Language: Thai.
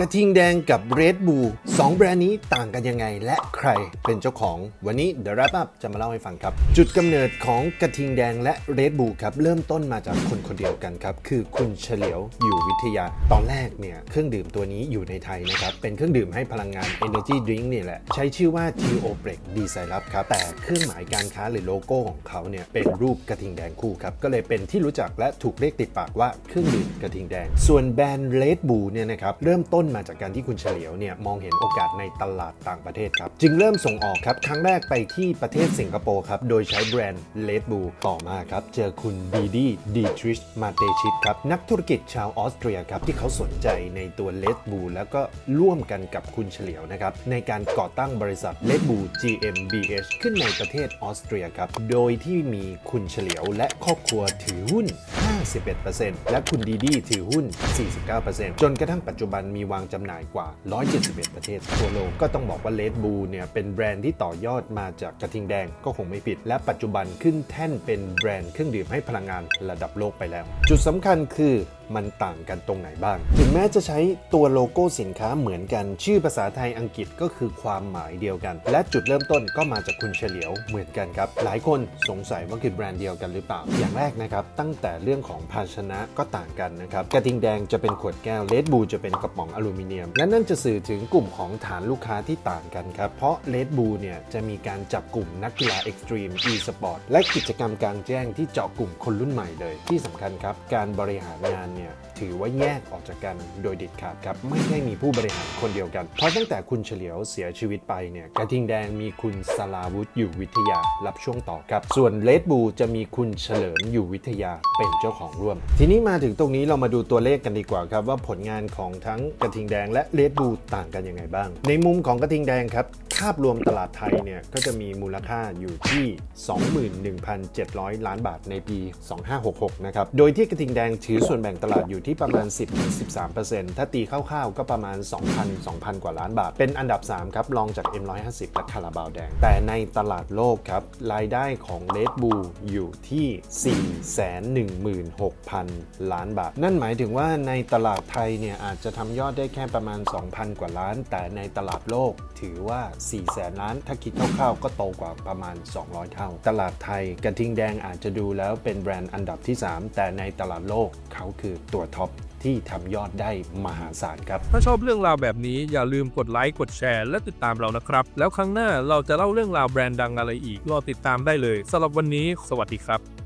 กระทิงแดงกับ Red Bull สองแบรนด์นี้ต่างกันยังไง และใครเป็นเจ้าของ วันนี้ The Wrap Up จะมาเล่าให้ฟังครับ จุดกำเนิดของกระทิงแดงและ Red Bull ครับ เริ่มต้นมาจากคนคนเดียวกันครับ คือคุณเฉลียวอยู่วิทยา ตอนแรกเนี่ย เครื่องดื่มตัวนี้อยู่ในไทยนะครับ เป็นเครื่องดื่มให้พลังงาน Energy Drink นี่แหละ ใช้ชื่อว่า T.O. Break D s y r u p ครับ แต่เครื่องหมายการค้าหรือโลโก้ของเขาเนี่ยเป็นรูปกระทิงแดงคู่ครับก็เลยเป็นที่รู้จักและถูกเรียกติดปากว่าเครื่องดื่มกระทิงแดง ส่วนแบรนด์ Red Bull เนี่ยนะครับเริ่มต้นมาจากการที่คุณเฉลียวเนี่ยมองเห็นโอกาสในตลาดต่างประเทศครับ จึงเริ่มส่งออกครับ ครั้งแรกไปที่ประเทศสิงคโปร์ครับ โดยใช้แบรนด์ Red Bull ต่อมาครับ เจอคุณดีดีดีทริชมาเตชิตครับ นักธุรกิจชาวออสเตรียครับ ที่เขาสนใจในตัว Red Bull แล้วก็ร่วมกันกับคุณเฉลียวนะครับ ในการก่อตั้งบริษัท Red Bull GmbH ขึ้นในประเทศออสเตรียครับโดยที่มีคุณเฉลียวและครอบครัวถือหุ้น 51%และคุณดีดีถือหุ้น 49%จนกระทั่งปัจจุบันมีวางจำหน่ายกว่า 171 ประเทศทั่วโลก ก็ต้องบอกว่า Red Bull เนี่ยเป็นแบรนด์ที่ต่อยอดมาจากกระทิงแดงก็คงไม่ผิด และปัจจุบันขึ้นแท่นเป็นแบรนด์เครื่องดื่มให้พลังงานระดับโลกไปแล้ว จุดสำคัญคือมันต่างกันตรงไหนบ้าง ถึงแม้จะใช้ตัวโลโก้สินค้าเหมือนกัน ชื่อภาษาไทยอังกฤษก็คือความหมายเดียวกัน และจุดเริ่มต้นก็มาจากคุณเฉลียวเหมือนกันครับ หลายคนสงสัยว่าคือแบรนด์เดียวกันหรือเปล่า อย่างแรกนะครับ ตั้งแต่เรื่องของภาชนะก็ต่างกันนะครับ กระทิงแดงจะเป็นขวดแก้ว เลดบูจะเป็นกระป๋องอลูมิเนียม และนั่นจะสื่อถึงกลุ่มของฐานลูกค้าที่ต่างกันครับ เพราะเลดบูเนี่ยจะมีการจับกลุ่มนักกีฬาเอ็กซ์ตรีม e สปอร์ตและกิจกรรมกลางแจ้งที่เจาะกลุ่มคนรุ่นใหม่เลย ที่สำคัญครับ การบริหารงานเนี่ยถือว่าแยกออกจากกันโดยเด็ดขาดครับ ไม่ได้มีผู้บริหารคนเดียวกัน เพราะตั้งแต่คุณเฉลียวเสียชีวิตไปเนี่ยกระทิงแดงมีคุณสลาวุธอยู่วิทยารับช่วงต่อครับ ส่วนเลดบูจะมีคุณเฉลิมอยู่วิทยาเป็นเจ้าของร่วม ทีนี้มาถึงตรงนี้เรามาดูตัวเลขกันดีกว่าครับ ว่าผลงานของทั้งกระทิงแดงและเลดบูต่างกันยังไงบ้าง ในมุมของกระทิงแดงครับาพรวมตลาดไทยเนี่ยก็จะมีมูลค่าอยู่ที่ 21,700 ล้านบาทในปี 2566 นะครับ โดยที่กระทิงแดงถือส่วนแบ่งตลาดอยู่ที่ประมาณ 10-13%ถ้าตีคร่าวๆ ก็ประมาณ 2,000 2,000 กว่าล้านบาท เป็นอันดับ 3 ครับ รองจาก M150 และคาราบาวแดง แต่ในตลาดโลกครับ รายได้ของ Red Bull อยู่ที่ 416,000 ล้านบาท นั่นหมายถึงว่าในตลาดไทยเนี่ยอาจจะทำยอดได้แค่ประมาณ 2,000 กว่าล้าน แต่ในตลาดโลกถือว่า4แสนล้าน ถ้าคิดคร่าวๆก็โตกว่าประมาณ 200 เท่า ตลาดไทยกระทิงแดงอาจจะดูแล้วเป็นแบรนด์อันดับที่ 3 แต่ในตลาดโลกเขาคือตัวท็อปที่ทำยอดได้มหาศาลครับ ถ้าชอบเรื่องราวแบบนี้อย่าลืมกดไลค์กดแชร์และติดตามเรานะครับ แล้วครั้งหน้าเราจะเล่าเรื่องราวแบรนด์ดังอะไรอีกรอติดตามได้เลยสำหรับวันนี้ สวัสดีครับ